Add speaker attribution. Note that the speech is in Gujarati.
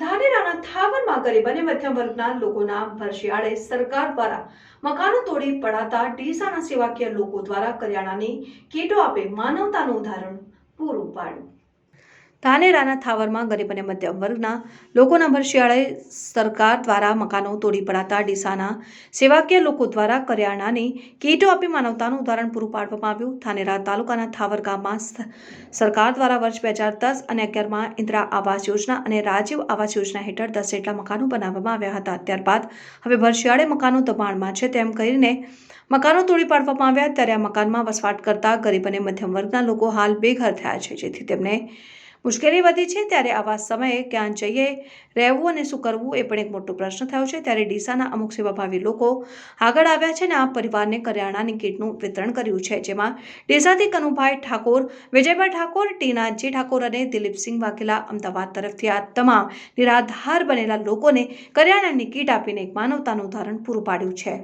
Speaker 1: ધાનેરાના થાવરમાં ગરીબ અને મધ્યમ વર્ગના લોકોના ભરશિયાળે સરકાર દ્વારા મકાનો તોડી પડાતા ડીસાના સેવાકીય લોકો દ્વારા કરિયાણાની કીટો આપે માનવતાનું ઉદાહરણ પૂરું પાડ્યું. ધાનેરાના થાવરમાં ગરીબ અને મધ્યમ વર્ગના લોકોના ભરશિયાળે સરકાર દ્વારા મકાનો તોડી પડાતા ડીસાના સેવાકીય લોકો દ્વારા કરિયાણાની કીટો આપી માનવતાનું ઉદાહરણ પૂરું પાડવામાં આવ્યું. ધાનેરા તાલુકાના થાવર ગામમાં સરકાર દ્વારા વર્ષ બે હજાર દસ અને અગિયારમાં ઇન્દિરા આવાસ યોજના અને રાજીવ આવાસ યોજના હેઠળ દસ જેટલા મકાનો બનાવવામાં આવ્યા હતા. ત્યારબાદ હવે ભરશિયાળે મકાનો દબાણમાં છે તેમ કહીને મકાનો તોડી પાડવામાં આવ્યા. ત્યારે આ મકાનમાં વસવાટ કરતા ગરીબ અને મધ્યમ વર્ગના લોકો હાલ બેઘર થયા છે. જેથી તેમને મુશ્કેલી વધી છે ત્યારે આવા સમયે ક્યાં જઈએ, રહેવું અને શું કરવું એ પણ એક મોટો પ્રશ્ન થયો છે. ત્યારે ડીસાના અમુક સેવાભાવી લોકો આગળ આવ્યા છે અને આ પરિવારને કરિયાણાની કીટનું વિતરણ કર્યું છે, જેમાં ડીસાથી કનુભાઈ ઠાકોર, વિજયભાઈ ઠાકોર ટીનાજી ઠાકોર અને દિલીપસિંહ વાઘેલા અમદાવાદ તરફથી આ તમામ નિરાધાર બનેલા લોકોને કરિયાણાની કીટ આપીને એક માનવતાનું ઉદાહરણ પૂરું પાડ્યું છે.